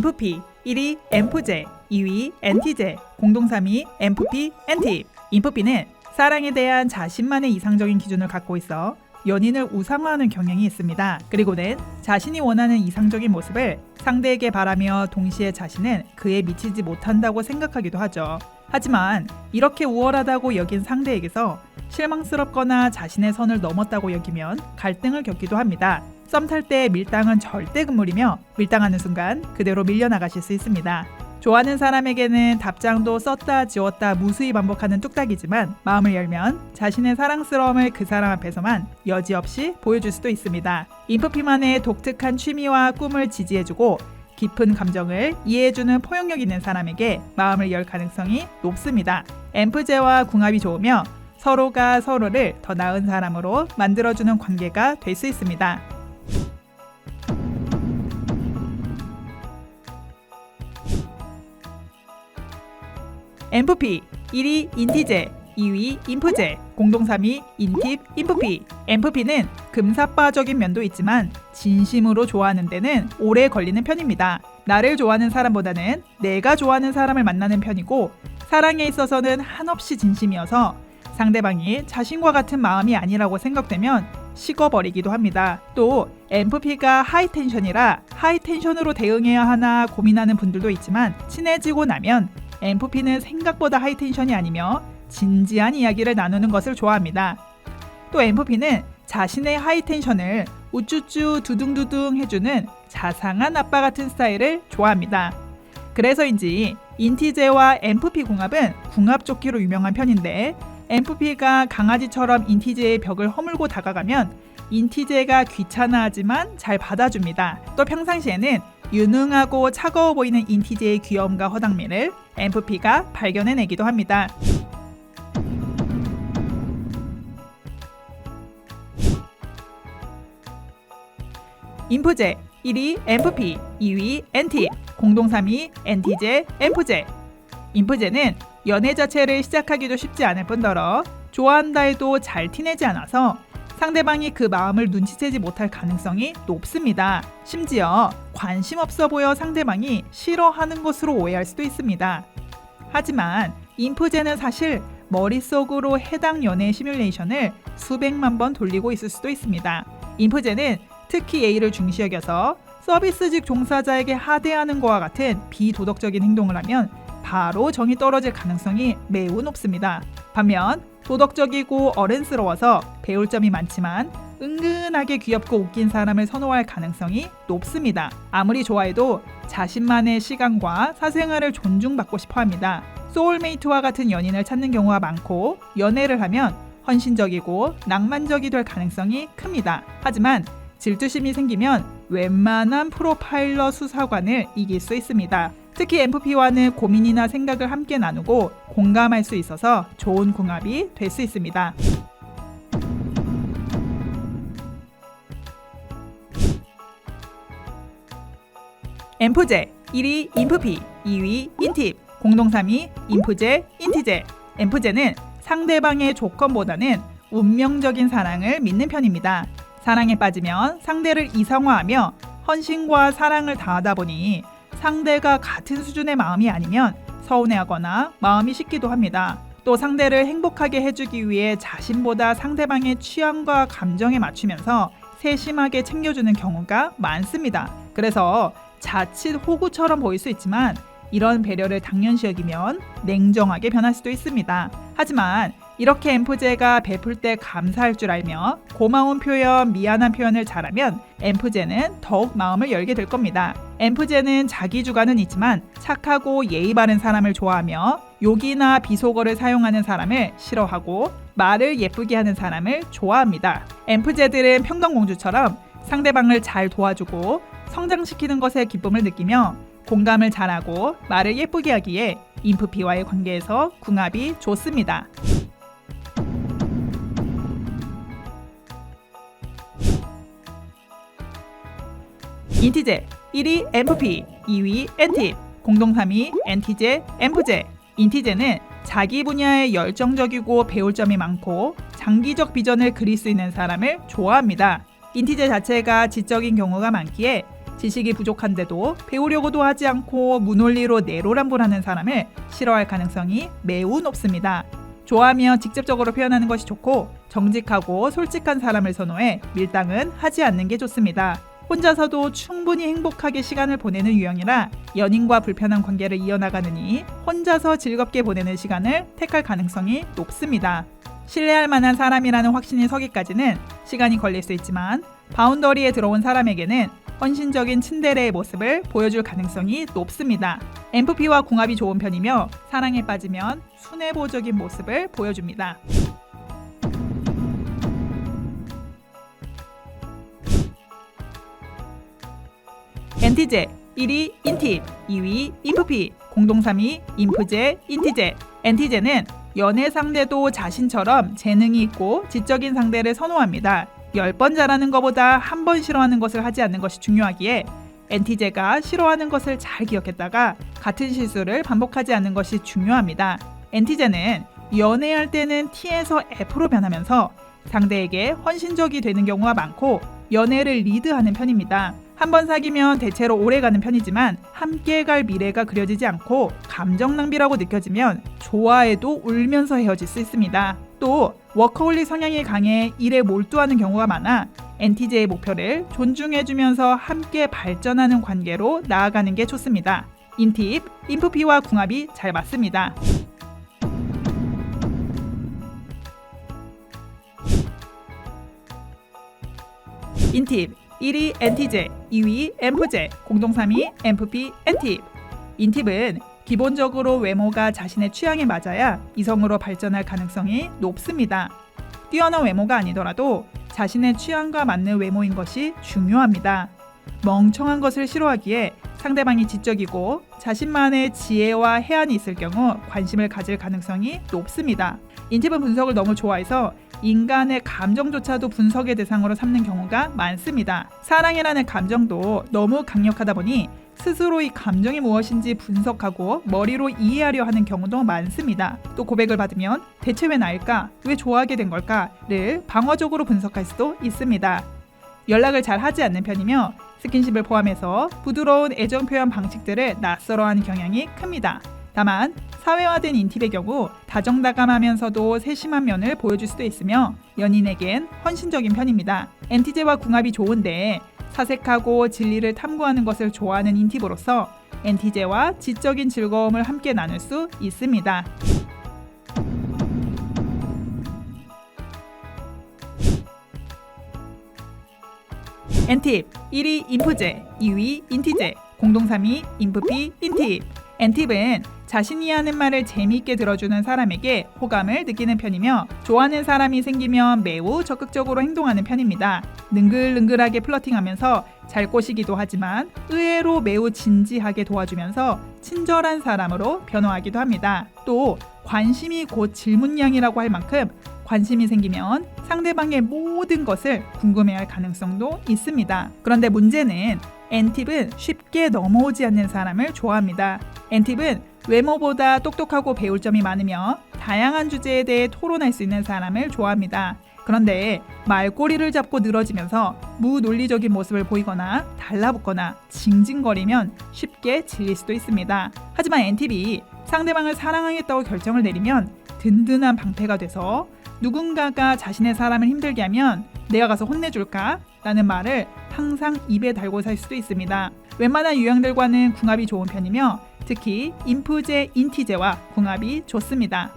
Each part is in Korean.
인프피 1위 엠프제 2위 엔티제 공동 3위 엠프피 엔팁 인프피는 사랑에 대한 자신만의 이상적인 기준을 갖고 있어 연인을 우상화하는 경향이 있습니다. 그리고는 자신이 원하는 이상적인 모습을 상대에게 바라며 동시에 자신은 그에 미치지 못한다고 생각하기도 하죠. 하지만 이렇게 우월하다고 여긴 상대에게서 실망스럽거나 자신의 선을 넘었다고 여기면 갈등을 겪기도 합니다. 썸 탈 때 밀당은 절대 금물이며 밀당하는 순간 그대로 밀려나가실 수 있습니다. 좋아하는 사람에게는 답장도 썼다 지웠다 무수히 반복하는 뚝딱이지만 마음을 열면 자신의 사랑스러움을 그 사람 앞에서만 여지없이 보여줄 수도 있습니다. 인프피만의 독특한 취미와 꿈을 지지해주고 깊은 감정을 이해해주는 포용력 있는 사람에게 마음을 열 가능성이 높습니다. 엠프제와 궁합이 좋으며 서로가 서로를 더 나은 사람으로 만들어주는 관계가 될 수 있습니다. 엠프피 1위 인티제 2위 인프제 공동 3위 인팁 인프피 엠프피는 금사빠적인 면도 있지만 진심으로 좋아하는 데는 오래 걸리는 편입니다. 나를 좋아하는 사람보다는 내가 좋아하는 사람을 만나는 편이고 사랑에 있어서는 한없이 진심이어서 상대방이 자신과 같은 마음이 아니라고 생각되면 식어버리기도 합니다. 또 엠프피가 하이텐션이라 하이텐션으로 대응해야 하나 고민하는 분들도 있지만 친해지고 나면 엠프피는 생각보다 하이텐션이 아니며 진지한 이야기를 나누는 것을 좋아합니다. 또 엠프피는 자신의 하이텐션을 우쭈쭈 두둥두둥 해주는 자상한 아빠 같은 스타일을 좋아합니다. 그래서인지 인티제와 엠프피 궁합은 궁합 좋기로 유명한 편인데 엠프피가 강아지처럼 인티제의 벽을 허물고 다가가면 인티제가 귀찮아하지만 잘 받아줍니다. 또 평상시에는 유능하고 차가워 보이는 인티제의 귀여움과 허당미를 엠프피가 발견해내기도 합니다. 인프제 1위 엠프피 2위 엔티 공동 3위 엔티제 엠프제 인프제는 연애 자체를 시작하기도 쉽지 않을 뿐더러 좋아한다 해도 잘 티내지 않아서 상대방이 그 마음을 눈치채지 못할 가능성이 높습니다. 심지어 관심 없어 보여 상대방이 싫어하는 것으로 오해할 수도 있습니다. 하지만 인프제는 사실 머릿속으로 해당 연애 시뮬레이션을 수백만 번 돌리고 있을 수도 있습니다. 인프제는 특히 예의를 중시 여겨서 서비스직 종사자에게 하대하는 것과 같은 비도덕적인 행동을 하면 바로 정이 떨어질 가능성이 매우 높습니다. 반면 도덕적이고 어른스러워서 배울 점이 많지만 은근하게 귀엽고 웃긴 사람을 선호할 가능성이 높습니다. 아무리 좋아해도 자신만의 시간과 사생활을 존중받고 싶어 합니다. 소울메이트와 같은 연인을 찾는 경우가 많고 연애를 하면 헌신적이고 낭만적이 될 가능성이 큽니다. 하지만 질투심이 생기면 웬만한 프로파일러 수사관을 이길 수 있습니다. 특히 MFP와는 고민이나 생각을 함께 나누고 공감할 수 있어서 좋은 궁합이 될 수 있습니다. 엠프제 1위 인프피 2위 인팁 공동 3위 인프제 인티제 엠프제는 상대방의 조건보다는 운명적인 사랑을 믿는 편입니다. 사랑에 빠지면 상대를 이상화하며 헌신과 사랑을 다하다 보니 상대가 같은 수준의 마음이 아니면 서운해하거나 마음이 식기도 합니다. 또 상대를 행복하게 해주기 위해 자신보다 상대방의 취향과 감정에 맞추면서 세심하게 챙겨주는 경우가 많습니다. 그래서 자칫 호구처럼 보일 수 있지만 이런 배려를 당연시 여기면 냉정하게 변할 수도 있습니다. 하지만 이렇게 엠프제가 베풀 때 감사할 줄 알며 고마운 표현, 미안한 표현을 잘하면 엠프제는 더욱 마음을 열게 될 겁니다. 엠프제는 자기 주관은 있지만 착하고 예의 바른 사람을 좋아하며 욕이나 비속어를 사용하는 사람을 싫어하고 말을 예쁘게 하는 사람을 좋아합니다. 엠프제들은 평등공주처럼 상대방을 잘 도와주고 성장시키는 것에 기쁨을 느끼며 공감을 잘하고 말을 예쁘게 하기에 인프피와의 관계에서 궁합이 좋습니다. 인티제 1위 엠프피 2위 엔팁 공동 3위 엔티제 엠프제 인티제는 자기 분야에 열정적이고 배울 점이 많고 장기적 비전을 그릴 수 있는 사람을 좋아합니다. 인티제 자체가 지적인 경우가 많기에 지식이 부족한데도 배우려고도 하지 않고 무논리로 내로남불하는 사람을 싫어할 가능성이 매우 높습니다. 좋아하며 직접적으로 표현하는 것이 좋고 정직하고 솔직한 사람을 선호해 밀당은 하지 않는 게 좋습니다. 혼자서도 충분히 행복하게 시간을 보내는 유형이라 연인과 불편한 관계를 이어나가느니 혼자서 즐겁게 보내는 시간을 택할 가능성이 높습니다. 신뢰할 만한 사람이라는 확신이 서기까지는 시간이 걸릴 수 있지만 바운더리에 들어온 사람에게는 헌신적인 츤데레의 모습을 보여줄 가능성이 높습니다. MFP와 궁합이 좋은 편이며 사랑에 빠지면 순애보적인 모습을 보여줍니다. 엔티제 1위 인팁, 2위 인프피, 공동 3위 인프제, 인티제. 엔티제는 연애 상대도 자신처럼 재능이 있고 지적인 상대를 선호합니다. 10번 잘하는 것보다 한 번 싫어하는 것을 하지 않는 것이 중요하기에 엔티제가 싫어하는 것을 잘 기억했다가 같은 실수를 반복하지 않는 것이 중요합니다. 엔티제는 연애할 때는 T에서 F로 변하면서 상대에게 헌신적이 되는 경우가 많고 연애를 리드하는 편입니다. 한 번 사귀면 대체로 오래 가는 편이지만 함께 갈 미래가 그려지지 않고 감정 낭비라고 느껴지면 좋아해도 울면서 헤어질 수 있습니다. 또 워커홀릭 성향이 강해 일에 몰두하는 경우가 많아 NTJ의 목표를 존중해주면서 함께 발전하는 관계로 나아가는 게 좋습니다. 인팁, 인프피와 궁합이 잘 맞습니다. 인팁 1위 엔티제, 2위 엠프제, 공동 3위 엠프피 엔팁. 인팁은 기본적으로 외모가 자신의 취향에 맞아야 이성으로 발전할 가능성이 높습니다. 뛰어난 외모가 아니더라도 자신의 취향과 맞는 외모인 것이 중요합니다. 멍청한 것을 싫어하기에 상대방이 지적이고 자신만의 지혜와 해안이 있을 경우 관심을 가질 가능성이 높습니다. 인팁은 분석을 너무 좋아해서 인간의 감정조차도 분석의 대상으로 삼는 경우가 많습니다. 사랑이라는 감정도 너무 강력하다 보니 스스로 이 감정이 무엇인지 분석하고 머리로 이해하려 하는 경우도 많습니다. 또 고백을 받으면 대체 왜 나일까? 왜 좋아하게 된 걸까?를 방어적으로 분석할 수도 있습니다. 연락을 잘 하지 않는 편이며 스킨십을 포함해서 부드러운 애정 표현 방식들을 낯설어하는 경향이 큽니다. 다만 사회화된 인팁의 경우 다정다감하면서도 세심한 면을 보여줄 수도 있으며 연인에겐 헌신적인 편입니다. 엔티제와 궁합이 좋은데 사색하고 진리를 탐구하는 것을 좋아하는 인팁으로서 엔티제와 지적인 즐거움을 함께 나눌 수 있습니다. 엔팁 1위 인프제, 2위 인티제, 공동 3위 인프피 인팁. 엔팁은 자신이 하는 말을 재미있게 들어주는 사람에게 호감을 느끼는 편이며 좋아하는 사람이 생기면 매우 적극적으로 행동하는 편입니다. 능글능글하게 플러팅하면서 잘 꼬시기도 하지만 의외로 매우 진지하게 도와주면서 친절한 사람으로 변화하기도 합니다. 또 관심이 곧 질문량이라고 할 만큼 관심이 생기면 상대방의 모든 것을 궁금해할 가능성도 있습니다. 그런데 문제는 엔팁은 쉽게 넘어오지 않는 사람을 좋아합니다. 엔팁은 외모보다 똑똑하고 배울 점이 많으며 다양한 주제에 대해 토론할 수 있는 사람을 좋아합니다. 그런데 말꼬리를 잡고 늘어지면서 무논리적인 모습을 보이거나 달라붙거나 징징거리면 쉽게 질릴 수도 있습니다. 하지만 엔팁이 상대방을 사랑하겠다고 결정을 내리면 든든한 방패가 돼서 누군가가 자신의 사람을 힘들게 하면 내가 가서 혼내줄까? 라는 말을 항상 입에 달고 살 수도 있습니다. 웬만한 유형들과는 궁합이 좋은 편이며 특히 인프제, 인티제와 궁합이 좋습니다.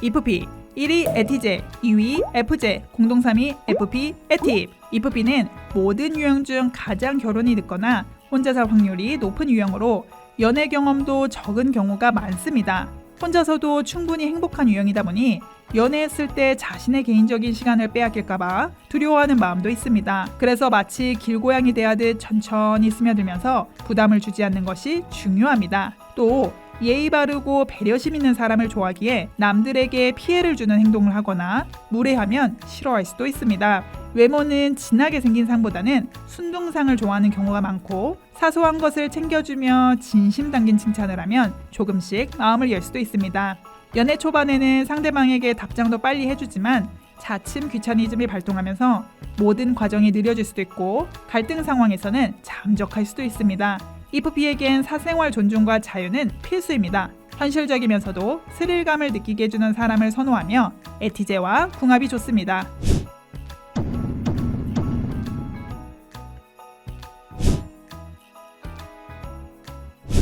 이프피 1위 에티제, 2위 F제, 공동 3위 FP, 에팁. 이프피는 모든 유형 중 가장 결혼이 늦거나 혼자 살 확률이 높은 유형으로 연애 경험도 적은 경우가 많습니다. 혼자서도 충분히 행복한 유형이다 보니 연애했을 때 자신의 개인적인 시간을 빼앗길까봐 두려워하는 마음도 있습니다. 그래서 마치 길고양이 대하듯 천천히 스며들면서 부담을 주지 않는 것이 중요합니다. 또 예의 바르고 배려심 있는 사람을 좋아하기에 남들에게 피해를 주는 행동을 하거나 무례하면 싫어할 수도 있습니다. 외모는 진하게 생긴 상보다는 순둥상을 좋아하는 경우가 많고 사소한 것을 챙겨주며 진심 담긴 칭찬을 하면 조금씩 마음을 열 수도 있습니다. 연애 초반에는 상대방에게 답장도 빨리 해주지만 자칫 귀차니즘이 발동하면서 모든 과정이 느려질 수도 있고 갈등 상황에서는 잠적할 수도 있습니다. EFP에겐 사생활 존중과 자유는 필수입니다. 현실적이면서도 스릴감을 느끼게 해주는 사람을 선호하며 에티제와 궁합이 좋습니다.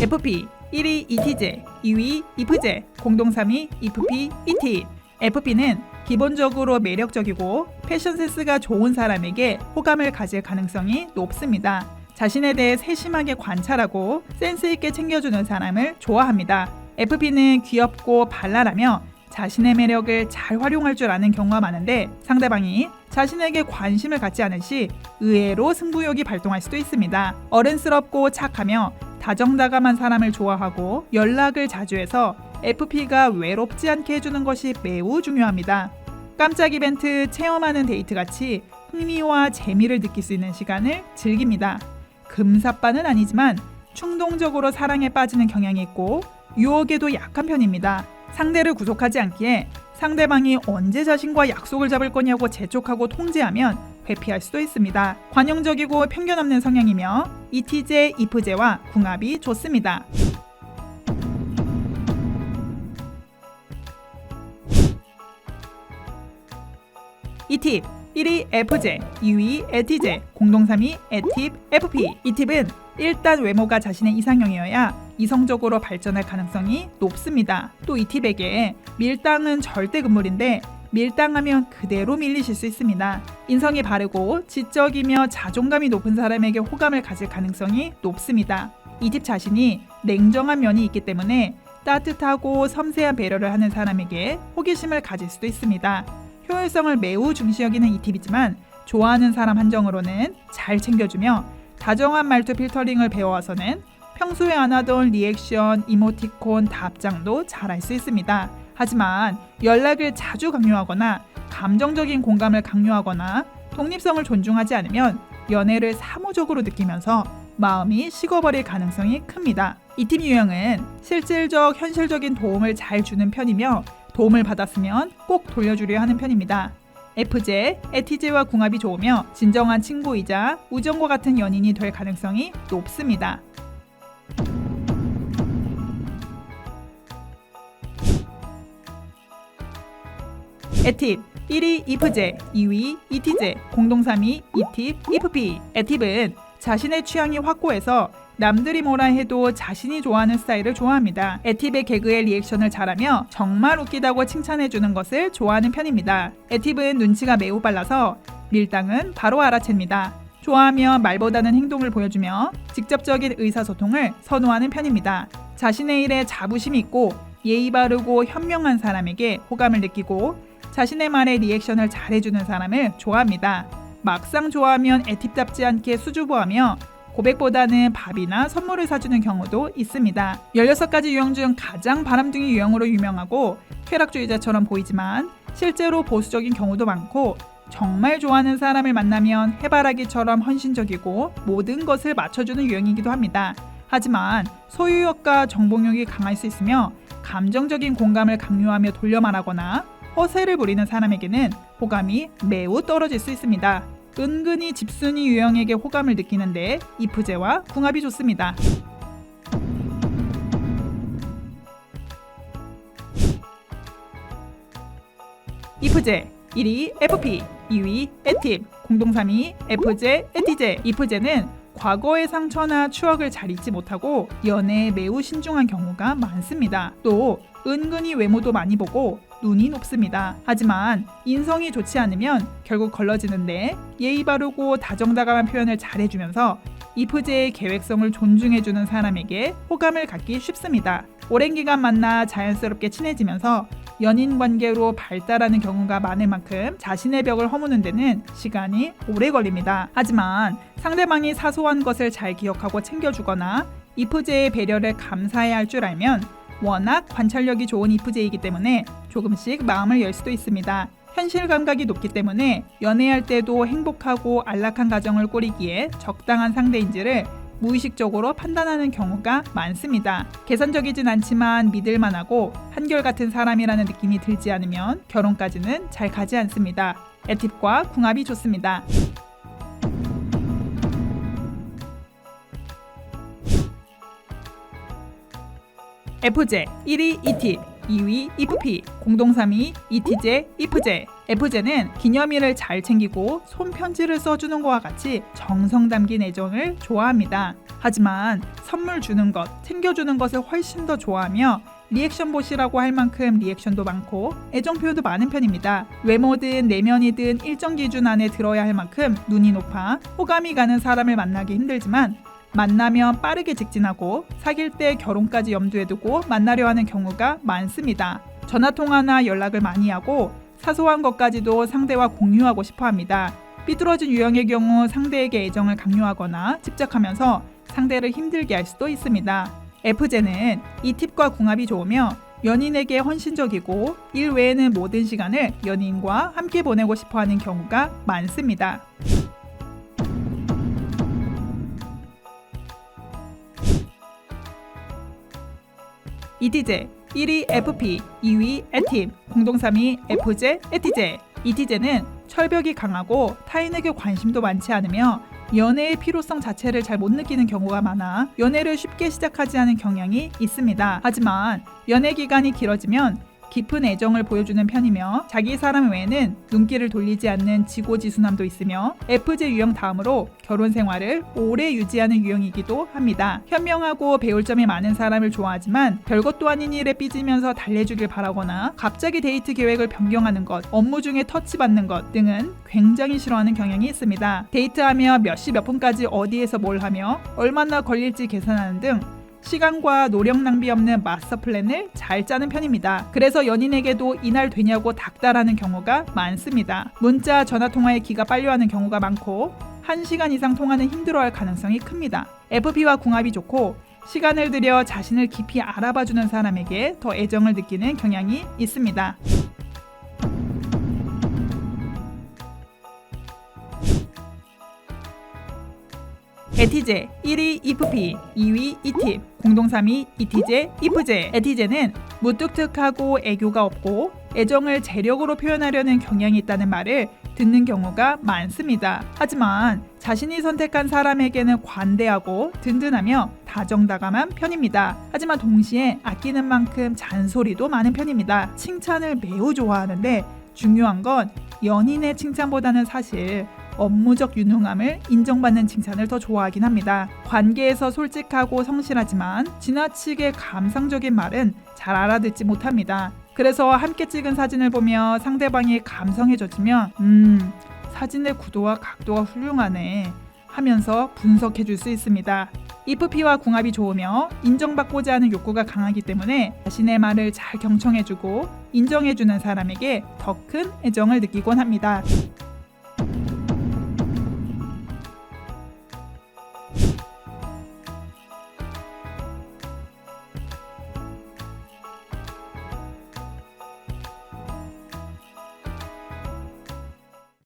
FP 1위 이티제, 2위 이프제, 공동 3위 EFP 이티. FP는 기본적으로 매력적이고 패션 센스가 좋은 사람에게 호감을 가질 가능성이 높습니다. 자신에 대해 세심하게 관찰하고 센스 있게 챙겨주는 사람을 좋아합니다. FP는 귀엽고 발랄하며 자신의 매력을 잘 활용할 줄 아는 경우가 많은데 상대방이 자신에게 관심을 갖지 않을 시 의외로 승부욕이 발동할 수도 있습니다. 어른스럽고 착하며 다정다감한 사람을 좋아하고 연락을 자주 해서 FP가 외롭지 않게 해주는 것이 매우 중요합니다. 깜짝 이벤트 체험하는 데이트 같이 흥미와 재미를 느낄 수 있는 시간을 즐깁니다. 금사빠는 아니지만 충동적으로 사랑에 빠지는 경향이 있고 유혹에도 약한 편입니다. 상대를 구속하지 않기에 상대방이 언제 자신과 약속을 잡을 거냐고 재촉하고 통제하면 회피할 수도 있습니다. 관용적이고 편견 없는 성향이며 이티제, 이프제와 궁합이 좋습니다. 이팁 1위 FJ, 2위 에티제, 공동 3위 에팁 FP. 이 팁은 일단 외모가 자신의 이상형이어야 이성적으로 발전할 가능성이 높습니다. 또 이 팁에게 밀당은 절대 금물인데 밀당하면 그대로 밀리실 수 있습니다. 인성이 바르고 지적이며 자존감이 높은 사람에게 호감을 가질 가능성이 높습니다. 이 팁 자신이 냉정한 면이 있기 때문에 따뜻하고 섬세한 배려를 하는 사람에게 호기심을 가질 수도 있습니다. 효율성을 매우 중시 여기는 이 팁이지만 좋아하는 사람 한정으로는 잘 챙겨주며 다정한 말투 필터링을 배워와서는 평소에 안 하던 리액션, 이모티콘, 답장도 잘 할 수 있습니다. 하지만 연락을 자주 강요하거나 감정적인 공감을 강요하거나 독립성을 존중하지 않으면 연애를 사무적으로 느끼면서 마음이 식어버릴 가능성이 큽니다. 이 팀 유형은 실질적, 현실적인 도움을 잘 주는 편이며 도움을 받았으면 꼭 돌려주려 하는 편입니다. FJ, 에티제와 궁합이 좋으며 진정한 친구이자 우정과 같은 연인이 될 가능성이 높습니다. 에팁 1위 이프제, 2위 이티제, 공동 3위 이팁 이프피. 에팁은 자신의 취향이 확고해서 남들이 뭐라 해도 자신이 좋아하는 스타일을 좋아합니다. 에팁의 개그에 리액션을 잘하며 정말 웃기다고 칭찬해주는 것을 좋아하는 편입니다. 에팁은 눈치가 매우 빨라서 밀당은 바로 알아챕니다. 좋아하며 말보다는 행동을 보여주며 직접적인 의사소통을 선호하는 편입니다. 자신의 일에 자부심이 있고 예의 바르고 현명한 사람에게 호감을 느끼고 자신의 말에 리액션을 잘해주는 사람을 좋아합니다. 막상 좋아하면 애팁답지 않게 수줍어하며 고백보다는 밥이나 선물을 사주는 경우도 있습니다. 16가지 유형 중 가장 바람둥이 유형으로 유명하고 쾌락주의자처럼 보이지만 실제로 보수적인 경우도 많고 정말 좋아하는 사람을 만나면 해바라기처럼 헌신적이고 모든 것을 맞춰주는 유형이기도 합니다. 하지만 소유욕과 정복욕이 강할 수 있으며 감정적인 공감을 강요하며 돌려 말하거나 허세를 부리는 사람에게는 호감이 매우 떨어질 수 있습니다. 은근히 집순이 유형에게 호감을 느끼는데 이프제와 궁합이 좋습니다. 이프제 1위 FP, 2위 에팁, 공동 3위 FJ, 에티제. 이프제는 과거의 상처나 추억을 잘 잊지 못하고 연애에 매우 신중한 경우가 많습니다. 또 은근히 외모도 많이 보고 눈이 높습니다. 하지만 인성이 좋지 않으면 결국 걸러지는데 예의 바르고 다정다감한 표현을 잘해주면서 이프제의 계획성을 존중해주는 사람에게 호감을 갖기 쉽습니다. 오랜 기간 만나 자연스럽게 친해지면서 연인 관계로 발달하는 경우가 많을 만큼 자신의 벽을 허무는 데는 시간이 오래 걸립니다. 하지만 상대방이 사소한 것을 잘 기억하고 챙겨주거나 이프제의 배려를 감사해야 할 줄 알면 워낙 관찰력이 좋은 이프제이기 때문에 조금씩 마음을 열 수도 있습니다. 현실 감각이 높기 때문에 연애할 때도 행복하고 안락한 가정을 꾸리기에 적당한 상대인지를 무의식적으로 판단하는 경우가 많습니다. 계산적이진 않지만 믿을만하고 한결같은 사람이라는 느낌이 들지 않으면 결혼까지는 잘 가지 않습니다. 에팁과 궁합이 좋습니다. FJ 1위 ET 2위 EFP 공동 3위 ETJ EFJ FJ는 기념일을 잘 챙기고 손편지를 써주는 것과 같이 정성 담긴 애정을 좋아합니다. 하지만 선물 주는 것, 챙겨주는 것을 훨씬 더 좋아하며 리액션 보시라고 할 만큼 리액션도 많고 애정 표현도 많은 편입니다. 외모든 내면이든 일정 기준 안에 들어야 할 만큼 눈이 높아 호감이 가는 사람을 만나기 힘들지만 만나면 빠르게 직진하고 사귈 때 결혼까지 염두에 두고 만나려 하는 경우가 많습니다. 전화 통화나 연락을 많이 하고 사소한 것까지도 상대와 공유하고 싶어 합니다. 삐뚤어진 유형의 경우 상대에게 애정을 강요하거나 집착하면서 상대를 힘들게 할 수도 있습니다. FJ는 이 팁과 궁합이 좋으며 연인에게 헌신적이고 일 외에는 모든 시간을 연인과 함께 보내고 싶어 하는 경우가 많습니다. 이티제 1위 FP, 2위 에팀, 공동 3위 FJ, 에티제. 이티제는 철벽이 강하고 타인에게 관심도 많지 않으며 연애의 필요성 자체를 잘 못 느끼는 경우가 많아 연애를 쉽게 시작하지 않은 경향이 있습니다. 하지만 연애 기간이 길어지면 깊은 애정을 보여주는 편이며 자기 사람 외에는 눈길을 돌리지 않는 지고지순함도 있으며 FJ 유형 다음으로 결혼 생활을 오래 유지하는 유형이기도 합니다. 현명하고 배울 점이 많은 사람을 좋아하지만 별것도 아닌 일에 삐지면서 달래주길 바라거나 갑자기 데이트 계획을 변경하는 것, 업무 중에 터치받는 것 등은 굉장히 싫어하는 경향이 있습니다. 데이트하며 몇 시 몇 분까지 어디에서 뭘 하며 얼마나 걸릴지 계산하는 등 시간과 노력 낭비 없는 마스터 플랜을 잘 짜는 편입니다. 그래서 연인에게도 이날 되냐고 닥달하는 경우가 많습니다. 문자, 전화 통화에 기가 빨려하는 경우가 많고 1시간 이상 통화는 힘들어할 가능성이 큽니다. FP와 궁합이 좋고 시간을 들여 자신을 깊이 알아봐주는 사람에게 더 애정을 느끼는 경향이 있습니다. 에티제 1위 이프피 2위 이팁 공동 3위 이티제 이프제 에티제는 무뚝뚝하고 애교가 없고 애정을 재력으로 표현하려는 경향이 있다는 말을 듣는 경우가 많습니다. 하지만 자신이 선택한 사람에게는 관대하고 든든하며 다정다감한 편입니다. 하지만 동시에 아끼는 만큼 잔소리도 많은 편입니다. 칭찬을 매우 좋아하는데 중요한 건 연인의 칭찬보다는 사실 업무적 유능함을 인정받는 칭찬을 더 좋아하긴 합니다. 관계에서 솔직하고 성실하지만 지나치게 감상적인 말은 잘 알아듣지 못합니다. 그래서 함께 찍은 사진을 보며 상대방이 감성해졌으면 음 사진의 구도와 각도가 훌륭하네 하면서 분석해 줄 수 있습니다. 이프피와 궁합이 좋으며 인정받고자 하는 욕구가 강하기 때문에 자신의 말을 잘 경청해주고 인정해주는 사람에게 더 큰 애정을 느끼곤 합니다.